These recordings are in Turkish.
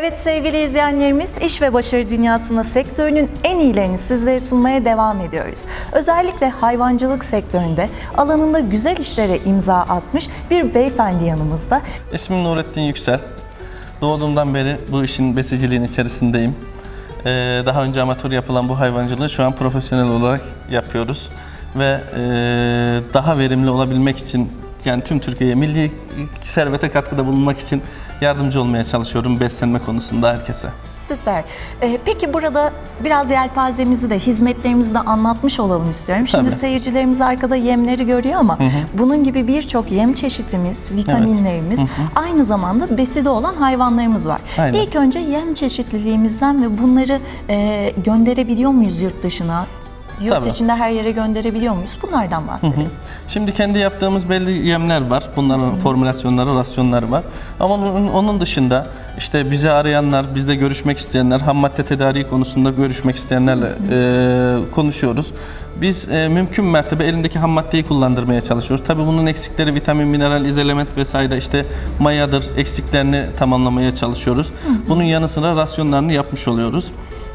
Evet sevgili izleyenlerimiz, iş ve başarı dünyasında sektörünün en iyilerini sizlere sunmaya devam ediyoruz. Özellikle hayvancılık sektöründe alanında güzel işlere imza atmış bir beyefendi yanımızda. İsmim Nurettin Yüksel. Doğduğumdan beri bu işin besiciliğin içerisindeyim. Ee, daha önce amatör yapılan bu hayvancılığı şu an profesyonel olarak yapıyoruz. Ve e, daha verimli olabilmek için yani tüm Türkiye'ye milli servete katkıda bulunmak için yardımcı olmaya çalışıyorum beslenme konusunda herkese. Süper. Ee, peki burada biraz yelpazemizi de, hizmetlerimizi de anlatmış olalım istiyorum. Şimdi Tabii. seyircilerimiz arkada yemleri görüyor ama bunun gibi birçok yem çeşitimiz, vitaminlerimiz, aynı zamanda beside olan hayvanlarımız var. Aynen. İlk önce yem çeşitliliğimizden ve bunları e, gönderebiliyor muyuz yurt dışına? Yurt Tabii. içinde her yere gönderebiliyor muyuz? Bunlardan bahsedelim. Şimdi kendi yaptığımız belli yemler var. Bunların formülasyonları, rasyonları var. Ama onun, onun dışında işte bizi arayanlar, bizle görüşmek isteyenler, ham madde tedariği konusunda görüşmek isteyenlerle e, konuşuyoruz. Biz e, mümkün mertebe elindeki ham maddeyi kullandırmaya çalışıyoruz. Tabii bunun eksikleri vitamin, mineral, izolement vesaire işte mayadır eksiklerini tamamlamaya çalışıyoruz. Bunun yanı sıra rasyonlarını yapmış oluyoruz.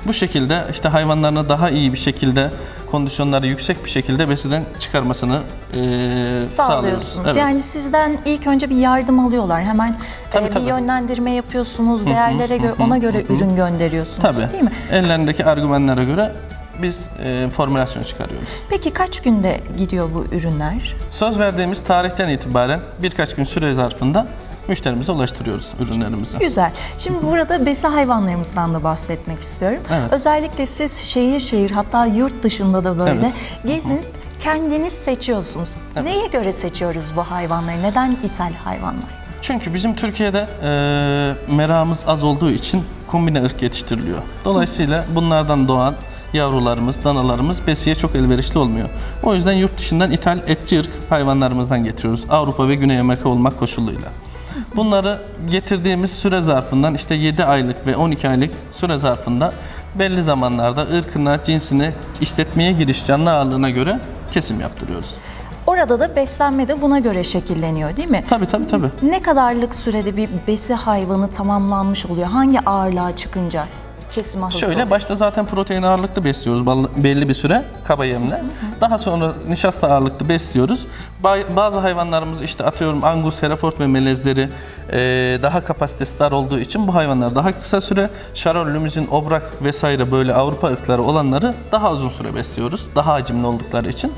Bu şekilde işte hayvanlarına daha iyi bir şekilde kondisyonları yüksek bir şekilde besiden çıkarmasını e, sağlıyoruz. Sağlıyorsunuz. Evet. Yani sizden ilk önce bir yardım alıyorlar. Hemen Tabii, e, bir tabii. yönlendirme yapıyorsunuz. Değerlere göre ona göre ürün gönderiyorsunuz. Tabii. Değil mi? Ellerindeki argümanlara göre biz e, formülasyon çıkarıyoruz. Peki kaç günde gidiyor bu ürünler? Söz verdiğimiz tarihten itibaren birkaç gün süre zarfında müşterimize ulaştırıyoruz ürünlerimizi. Güzel. Şimdi burada besi hayvanlarımızdan da bahsetmek istiyorum. Evet. Özellikle siz şehir şehir hatta yurt dışında da böyle Evet. gezin kendiniz seçiyorsunuz. Neye göre seçiyoruz bu hayvanları? Neden ithal hayvanlar? Çünkü bizim Türkiye'de e, meramız az olduğu için kombine ırk yetiştiriliyor. Dolayısıyla bunlardan doğan yavrularımız, danalarımız besiye çok elverişli olmuyor. O yüzden yurt dışından ithal etçi ırk hayvanlarımızdan getiriyoruz. Avrupa ve Güney Amerika olmak koşuluyla. Bunları getirdiğimiz süre zarfından işte 7 aylık ve 12 aylık süre zarfında belli zamanlarda ırkına, cinsine, işletmeye giriş canlı ağırlığına göre kesim yaptırıyoruz. Orada da beslenme de buna göre şekilleniyor değil mi? Tabii tabii tabii. Ne kadarlık sürede bir besi hayvanı tamamlanmış oluyor? Hangi ağırlığa çıkınca kesime hazır Şöyle oluyor? başta zaten protein ağırlıklı besliyoruz belli bir süre kaba yemle. Daha sonra nişasta ağırlıklı besliyoruz. Ba- Bazı hayvanlarımız işte atıyorum Angus, Hereford ve melezleri e, daha kapasitesi dar olduğu için bu hayvanlar daha kısa süre. Şarol, Limuzin, Obrak vesaire böyle Avrupa ırkları olanları daha uzun süre besliyoruz. Daha hacimli oldukları için.